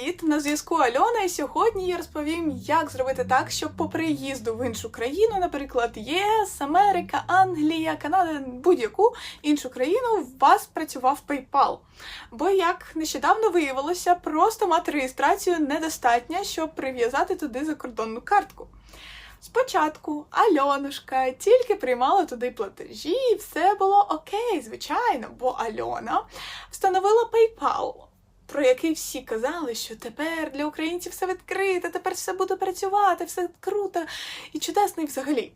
Привіт! На зв'язку Альона, і сьогодні я розповім, як зробити так, щоб по приїзду в іншу країну, наприклад, ЄС, Америка, Англія, Канада, будь-яку іншу країну, у вас працював PayPal. Бо як нещодавно виявилося, просто мати реєстрацію недостатньо, щоб прив'язати туди закордонну картку. Спочатку Альонушка тільки приймала туди платежі, і все було окей, звичайно, бо Альона встановила PayPal, про який всі казали, що тепер для українців все відкрите, тепер все буде працювати, все круто і чудесно і взагалі.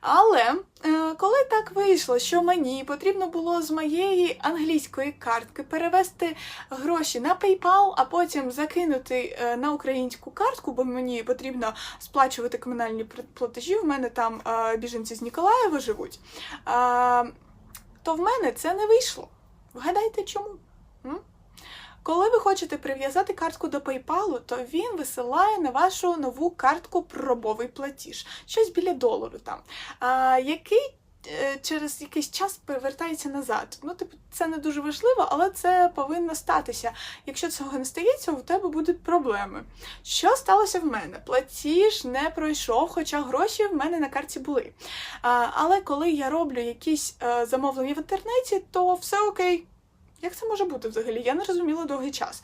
Але е, коли так вийшло, що мені потрібно було з моєї англійської картки перевести гроші на PayPal, а потім закинути е, на українську картку, бо мені потрібно сплачувати комунальні платежі. В мене там е, біженці з Ніколаєва живуть. То в мене це не вийшло. Вгадайте чому? Коли ви хочете прив'язати картку до PayPal, то він висилає на вашу нову картку пробовий платіж, щось біля долару там, а, який е, через якийсь час повертається назад. Ну, типу, це не дуже важливо, але це повинно статися. Якщо цього не стається, у тебе будуть проблеми. Що сталося в мене? Платіж не пройшов, хоча гроші в мене на карті були. А, але коли я роблю якісь е, замовлення в інтернеті, то все окей. Як це може бути взагалі? Я не розуміла довгий час.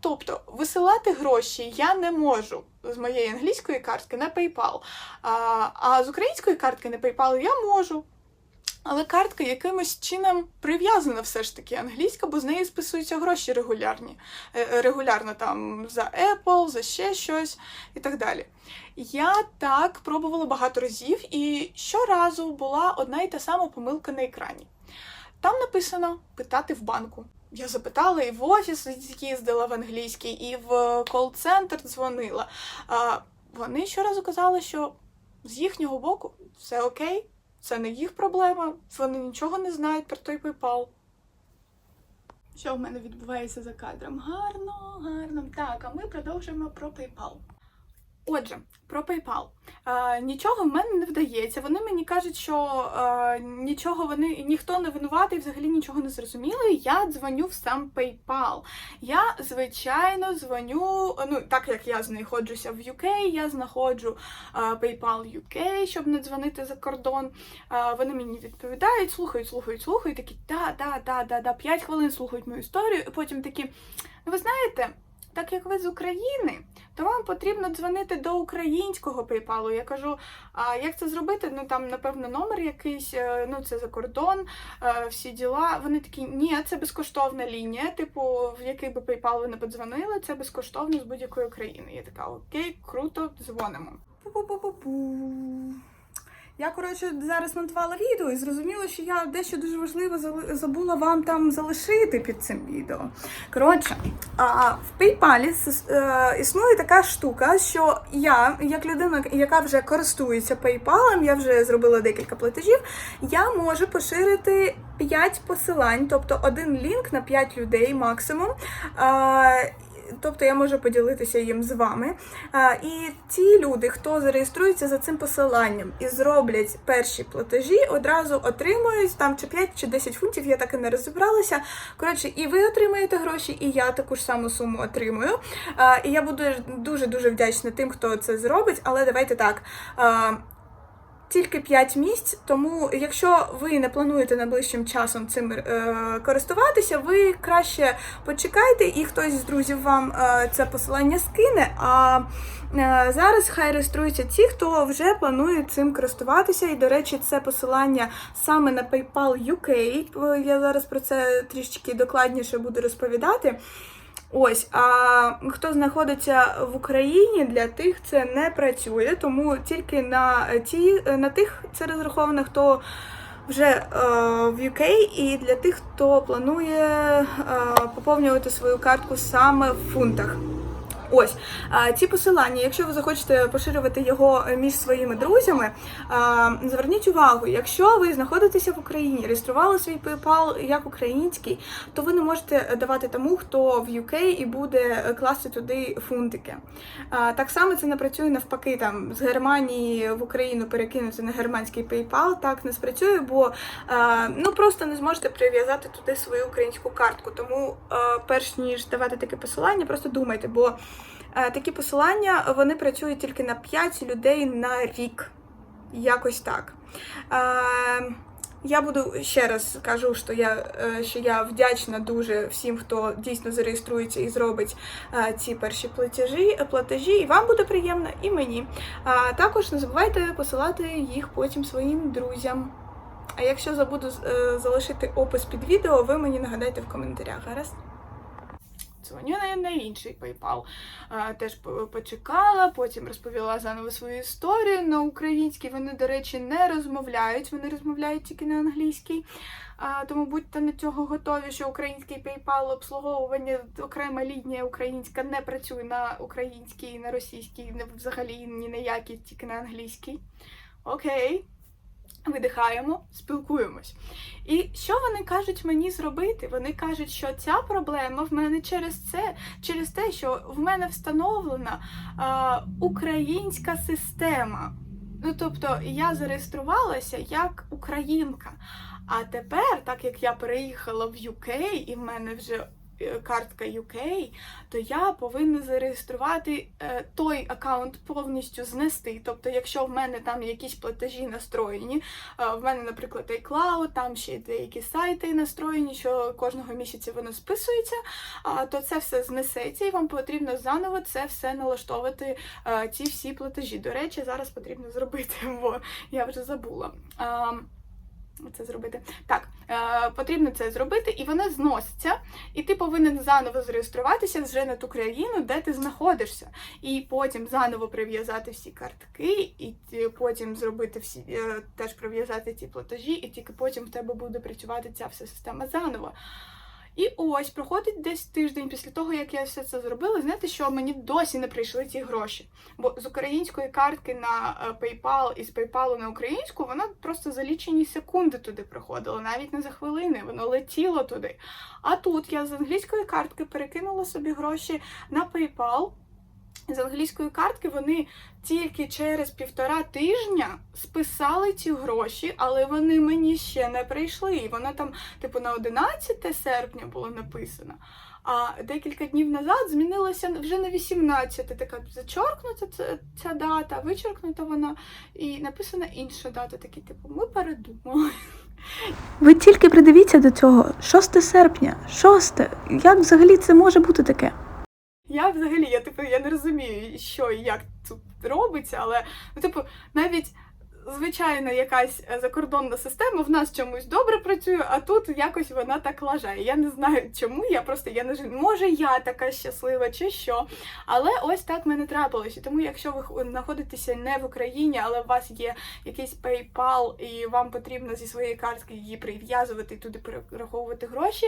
Тобто висилати гроші я не можу з моєї англійської картки на PayPal, а, а з української картки на PayPal я можу. Але картка якимось чином прив'язана все ж таки англійська, бо з неї списуються гроші регулярні. Е, е, Регулярно там за Apple, за ще щось і так далі. Я так пробувала багато разів, і щоразу була одна і та сама помилка на екрані. Там написано питати в банку. Я запитала і в офіс їздила в англійський, і в кол-центр дзвонила. А вони щоразу казали, що з їхнього боку все окей, це не їх проблема, вони нічого не знають про той PayPal. Що в мене відбувається за кадром? Гарно, гарно. Так, а ми продовжуємо про PayPal. Отже, про PayPal. Е, нічого в мене не вдається. Вони мені кажуть, що е, нічого вони ніхто не винуватий, взагалі нічого не зрозуміли. Я дзвоню в сам PayPal. Я, звичайно, дзвоню. Ну, так як я знаходжуся в UK, я знаходжу е, PayPal UK, щоб не дзвонити за кордон. Е, вони мені відповідають, слухають, слухають, слухають. Такі да, да, да, да, да, 5 хвилин слухають мою історію, і потім такі. Ну, ви знаєте. Так як ви з України, то вам потрібно дзвонити до українського PayPal. Я кажу, а як це зробити? Ну там, напевно, номер якийсь, е, ну це за кордон, е, всі діла. Вони такі, ні, це безкоштовна лінія. Типу, в який би PayPal ви не подзвонили, це безкоштовно з будь-якої країни. Я така, окей, круто, дзвонимо. Пу-пу-пу-пу-пу. Я, коротше, зараз монтувала відео і зрозуміла, що я дещо дуже важливе зали- забула вам там залишити під цим відео. Коротше, а, в PayPal е, існує така штука, що я, як людина, яка вже користується PayPal, я вже зробила декілька платежів, я можу поширити 5 посилань, тобто один лінк на 5 людей максимум. Тобто я можу поділитися їм з вами. І ті люди, хто зареєструється за цим посиланням і зроблять перші платежі, одразу отримують там чи 5 чи 10 фунтів, я так і не розібралася. Коротше, і ви отримаєте гроші, і я таку ж саму суму отримую. І я буду дуже дуже вдячна тим, хто це зробить. Але давайте так. Тільки 5 місць, тому якщо ви не плануєте найближчим часом цим е, користуватися, ви краще почекайте, і хтось з друзів вам е, це посилання скине. А е, зараз хай реєструються ті, хто вже планує цим користуватися. І, до речі, це посилання саме на PayPal UK. Я зараз про це трішки докладніше буду розповідати. Ось, а хто знаходиться в Україні, для тих це не працює, тому тільки на ті на тих це розраховано, хто вже е, в UK, і для тих, хто планує е, поповнювати свою картку саме в фунтах. Ось ці посилання, якщо ви захочете поширювати його між своїми друзями, зверніть увагу, якщо ви знаходитеся в Україні, реєстрували свій PayPal як український, то ви не можете давати тому, хто в UK і буде класти туди фунтики. Так само це не працює навпаки, там з Германії в Україну перекинути на германський PayPal, так не спрацює, бо ну просто не зможете прив'язати туди свою українську картку. Тому перш ніж давати таке посилання, просто думайте, бо Такі посилання вони працюють тільки на 5 людей на рік. Якось так. Е, Я буду ще раз кажу, що я, е, що я вдячна дуже всім, хто дійсно зареєструється і зробить е, ці перші платежі, платежі, і вам буде приємно, і мені. Також не забувайте посилати їх потім своїм друзям. А якщо забуду е, залишити опис під відео, ви мені нагадайте в коментарях. Гаразд? Дзвоню на, на інший PayPal. Теж почекала, потім розповіла заново свою історію. На українській вони, до речі, не розмовляють, вони розмовляють тільки на англійській. Тому будьте на цього готові, що український PayPal обслуговування, окрема лінія українська не працює на українській, на російській, взагалі ні на якій, тільки на англійській. Окей. Видихаємо, спілкуємось. І що вони кажуть мені зробити? Вони кажуть, що ця проблема в мене через це, через те, що в мене встановлена а, українська система. Ну, тобто, я зареєструвалася як українка. А тепер, так як я переїхала в UK і в мене вже картка UK, то я повинна зареєструвати е, той аккаунт повністю знести. Тобто, якщо в мене там якісь платежі настроєні, е, в мене, наприклад, iCloud, там ще деякі сайти настроєні, що кожного місяця воно списується, то це все знесеться, і вам потрібно заново це все налаштовувати, е, ці всі платежі. До речі, зараз потрібно зробити, бо я вже забула. Це зробити. Так, потрібно це зробити, і вона зноситься, і ти повинен заново зареєструватися вже на ту країну, де ти знаходишся. І потім заново прив'язати всі картки, і потім зробити всі е, теж прив'язати ці платежі, і тільки потім в тебе буде працювати ця вся система заново. І ось проходить десь тиждень після того, як я все це зробила. Знаєте, що мені досі не прийшли ці гроші. Бо з української картки на е, PayPal і з PayPal на українську воно просто за лічені секунди туди приходило, навіть не за хвилини, воно летіло туди. А тут я з англійської картки перекинула собі гроші на PayPal. З англійської картки вони тільки через півтора тижня списали ці гроші, але вони мені ще не прийшли. І воно там, типу, на 11 серпня було написано. А декілька днів назад змінилася вже на 18. Така зачоркнута ця, ця дата, вичеркнута вона, і написана інша дата. Такі, типу, ми передумали. Ви тільки придивіться до цього. 6 серпня, 6. Як взагалі це може бути таке? Я взагалі, я типу, я не розумію, що і як тут робиться, але ну, типу, навіть звичайна якась закордонна система в нас чомусь добре працює, а тут якось вона так лажає. Я не знаю чому, я просто я не ж- може я така щаслива чи що. Але ось так мене трапилось. І тому, якщо ви знаходитеся не в Україні, але у вас є якийсь PayPal і вам потрібно зі своєї картки її прив'язувати і туди перераховувати гроші,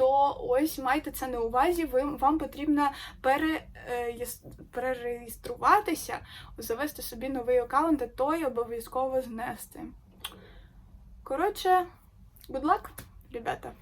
то ось майте це на увазі. Ви вам потрібно пере, е, перереєструватися, завести собі новий аккаунт, а той обов'язково знести. Коротше, good luck, ребята.